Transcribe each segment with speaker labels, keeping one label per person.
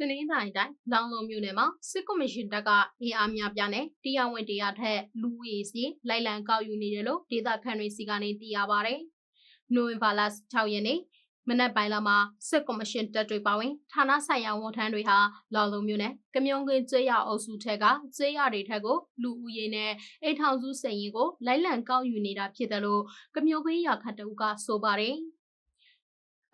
Speaker 1: တနင်္သာရီတိုင်းလောင်လုံးမြို့နယ်မှာစစ်ကော်မရှင်တပ်ကအင်အားများပြားနဲ့တရားဝင်တရားထက်လူဦးရေစီလိုက်လံကောက်ယူနေတယ်လို့ဒေသခံတွေစီကနေသိရပါဗျ။နိုဝင်ဘာလ6ရက်နေ့မနက်ပိုင်းလာမှာစစ်ကော်မရှင်တပ်တွေပါဝင်ဌာနဆိုင်ရာဝန်ထမ်းတွေဟာလောင်လုံးမြို့နယ်ကမြုံကင်းကျေးရအုပ်စုထက်ကကျေးရတွေထက်ကိုလူဦးရေနဲ့အိမ်ထောင်စုစည်ရင်ကိုလိုက်လံကောက်ယူနေတာဖြစ်တယ်လို့ကမြုံကင်းရခတ်တူကဆိုပါတယ်။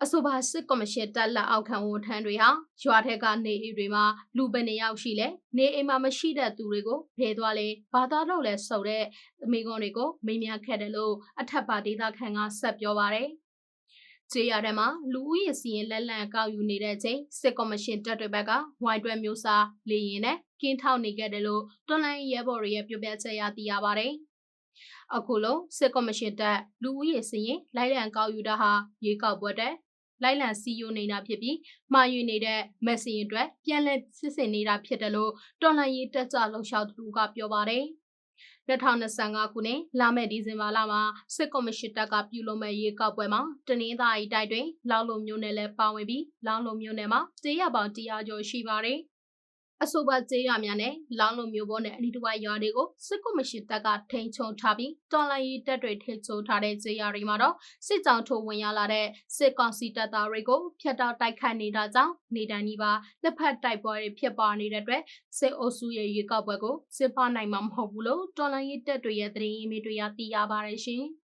Speaker 1: အဆိုပါစစ်ကော်မရှင်တက်လက်အောက်ခံဝန်ထမ်းတွေဟာရွာထက်ကနေအိမ်တွေမှာလူပနေရောက်ရှိလဲနေအိမ်မှာမရှိတဲ့သူတွေကိုဖယ်သွားလဲဘာသာတော့လဲဆိုတဲ့မိကွန်းတွေကိုမေးမြန်းခဲ့တယ်လို့အထက်ပါဒေသခံကဆက်ပြောပါရယ်ကျေးရတဲ့မှာလူဦးရေစီရင်လက်လံကောက်ယူနေတဲ့အချိန်စစ်ကော်မရှင်တပ်တွေဘက်ကဝိုင်းတွဲမျိုးစားလေရင်နဲ့ကင်းထောက်နေခဲ့တယ်လို့တွန်လိုင်းရဲဘော်တွေရဲ့ပြောပြချက်ရသိရပါတယ်အခုလုံးစစ်ကော်မရှင်တပ်လူဦးရေစီရင်လိုက်လံကောက်ယူတာဟာရေကောက်ပွဲတဲ့ လိုက်လံစီယိုနေတာဖြစ်ပြီးမှာယူနေတဲ့မက်ဆီရင်အတွက်ပြန်လည်စစ်စင်နေတာဖြစ်တယ်လို့တော်လှန်ရေးတက်ကြလှုပ်ရှားသူကပြောပါတယ်2025ခုနှစ်လာမယ့်ဒီဇင်ဘာလမှာစစ်ကော်မရှင်တပ်ကပြုလုပ်မဲ့ရေကောက်ပွဲမှာတနင်္သာရီတိုင်းတွင်လောင်လုံမျိုးနယ်လည်းပါဝင်ပြီးလောင်လုံမျိုးနယ်မှာတေးရပေါင်းတရားကျော်ရှိပါတယ်။ အဆိုပါကျေးရွာများနဲ့လောင်းလုံမျိုးပေါ်နဲ့အနီးတစ်ဝိုက်ရွာတွေကိုစစ်ကော်မရှင်တပ်ကထိန်းချုပ်ထားပြီးတော်လိုင်းရေးတပ်တွေထိန်းချုပ်ထားတဲ့ကျေးရွာတွေမှာတော့စစ်ကြောင်းထိုးဝင်ရောက်လာတဲ့စစ်ကောင်စီတပ်သားတွေကိုဖျက်တောက်တိုက်ခတ်နေတာကြောင့်နေတန်းဒီပါလက်ဖက်တိုက်ပွဲတွေဖြစ်ပေါ်နေတဲ့အတွက်စစ်အုပ်စုရဲ့ရေကောက်ပွဲကိုစစ်ဖနိုင်မှာမဟုတ်ဘူးလို့တော်လိုင်းရေးတပ်တွေရဲ့သတင်းရင်းမြစ်တွေကသိရပါတယ်ရှင်။